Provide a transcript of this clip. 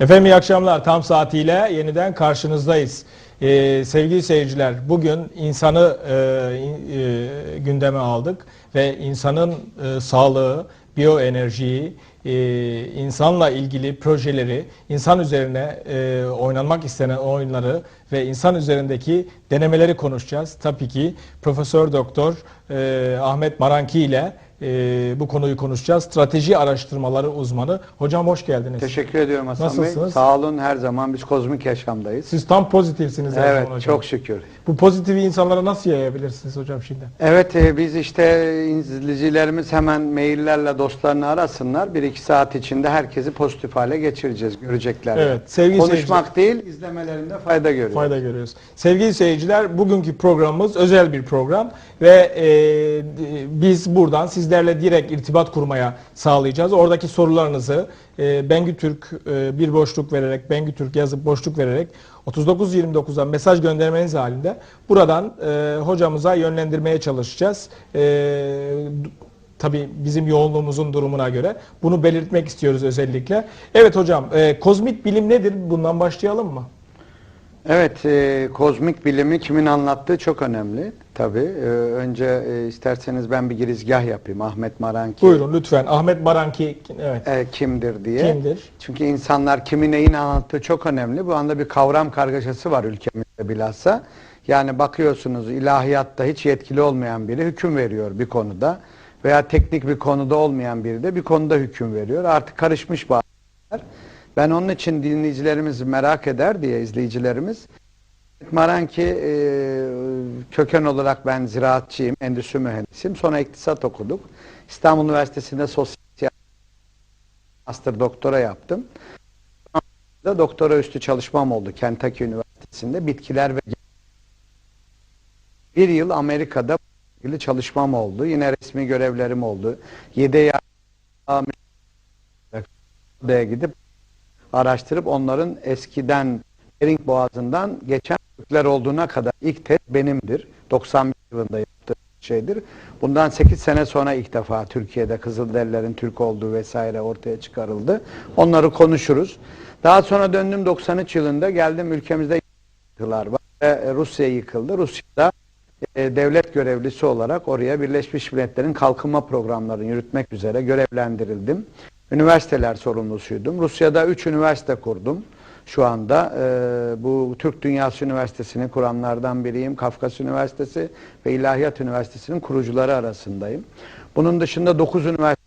Efendim iyi akşamlar. Tam saatiyle yeniden karşınızdayız. Ee, sevgili seyirciler, bugün insanı e, e, gündeme aldık ve insanın e, sağlığı, biyoenerjiyi, e, insanla ilgili projeleri, insan üzerine e, oynanmak istenen oyunları ve insan üzerindeki denemeleri konuşacağız. Tabii ki Profesör Doktor e, Ahmet Maranki ile e, bu konuyu konuşacağız. Strateji araştırmaları uzmanı. Hocam hoş geldiniz. Teşekkür ediyorum Hasan Nasılsınız? Bey. Sağ olun her zaman biz kozmik yaşamdayız. Siz tam pozitifsiniz evet hocam. çok şükür. Bu pozitifi insanlara nasıl yayabilirsiniz hocam şimdi? Evet e, biz işte izleyicilerimiz hemen maillerle dostlarını arasınlar. Bir iki saat içinde herkesi pozitif hale geçireceğiz. Görecekler. Evet, sevgili Konuşmak değil izlemelerinde fayda görüyoruz. Fayda görüyoruz. Sevgili seyirciler, bugünkü programımız özel bir program ve e, biz buradan sizlerle direkt irtibat kurmaya sağlayacağız. Oradaki sorularınızı e, Bengü Türk e, bir boşluk vererek, Bengü Türk yazıp boşluk vererek 3929'dan mesaj göndermeniz halinde buradan e, hocamıza yönlendirmeye çalışacağız. E, Tabii bizim yoğunluğumuzun durumuna göre bunu belirtmek istiyoruz özellikle. Evet hocam, e, kozmik bilim nedir? Bundan başlayalım mı? Evet, e, kozmik bilimi kimin anlattığı çok önemli. Tabii. E, önce e, isterseniz ben bir girizgah yapayım. Ahmet Maranki Buyurun lütfen. Ahmet Baranki evet. e, kimdir diye. Kimdir? Çünkü insanlar kimin neyin anlattığı çok önemli. Bu anda bir kavram kargaşası var ülkemizde bilhassa. Yani bakıyorsunuz ilahiyatta hiç yetkili olmayan biri hüküm veriyor bir konuda veya teknik bir konuda olmayan biri de bir konuda hüküm veriyor. Artık karışmış bazılar. Ben onun için dinleyicilerimiz merak eder diye izleyicilerimiz Maranki e, köken olarak ben ziraatçıyım, endüstri mühendisiyim. Sonra iktisat okuduk. İstanbul Üniversitesi'nde sosyal master doktora yaptım. Da doktora üstü çalışmam oldu Kentucky Üniversitesi'nde bitkiler ve bir yıl Amerika'da ilgili çalışmam oldu. Yine resmi görevlerim oldu. Yedi Amerika'ya gidip araştırıp onların eskiden Bering Boğazı'ndan geçen Türkler olduğuna kadar ilk test benimdir. 91 yılında yaptığım şeydir. Bundan 8 sene sonra ilk defa Türkiye'de Kızılderililerin Türk olduğu vesaire ortaya çıkarıldı. Onları konuşuruz. Daha sonra döndüm 93 yılında geldim ülkemizde yıktılar. Ve Rusya yıkıldı. Rusya'da e, devlet görevlisi olarak oraya Birleşmiş Milletler'in kalkınma programlarını yürütmek üzere görevlendirildim. Üniversiteler sorumlusuydum. Rusya'da 3 üniversite kurdum. Şu anda e, bu Türk Dünyası Üniversitesi'ni kuranlardan biriyim. Kafkas Üniversitesi ve İlahiyat Üniversitesi'nin kurucuları arasındayım. Bunun dışında 9 üniversite